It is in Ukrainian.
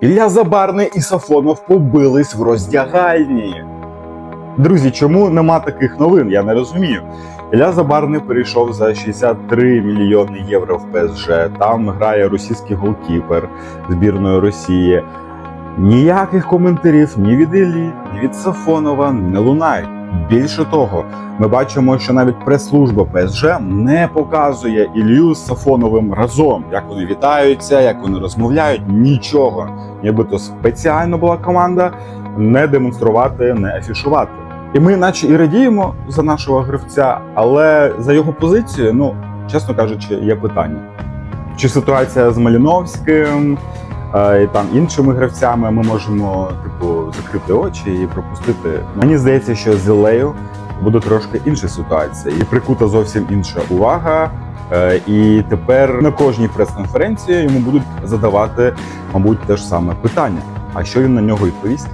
Ілля Забарний і Сафонов побились в роздягальні. Друзі, чому нема таких новин? Я не розумію. Ілля Забарний перейшов за 63 мільйони євро в ПСЖ. Там грає російський голкіпер збірної Росії. Ніяких коментарів ні від Іллі, ні від Сафонова не лунають. Більше того, ми бачимо, що навіть прес-служба ПСЖ не показує Ілью з Сафоновим разом, як вони вітаються, як вони розмовляють. Нічого, нібито спеціально була команда не демонструвати, не афішувати. І ми, наче і радіємо за нашого гравця, але за його позицію, ну чесно кажучи, є питання. Чи ситуація з Маліновським і там іншими гравцями ми можемо типу закрити очі і пропустити. Мені здається, що з Ілею буде трошки інша ситуація, і прикута зовсім інша увага. Е, І тепер на кожній прес-конференції йому будуть задавати, мабуть, те ж саме питання. А що він на нього відповість?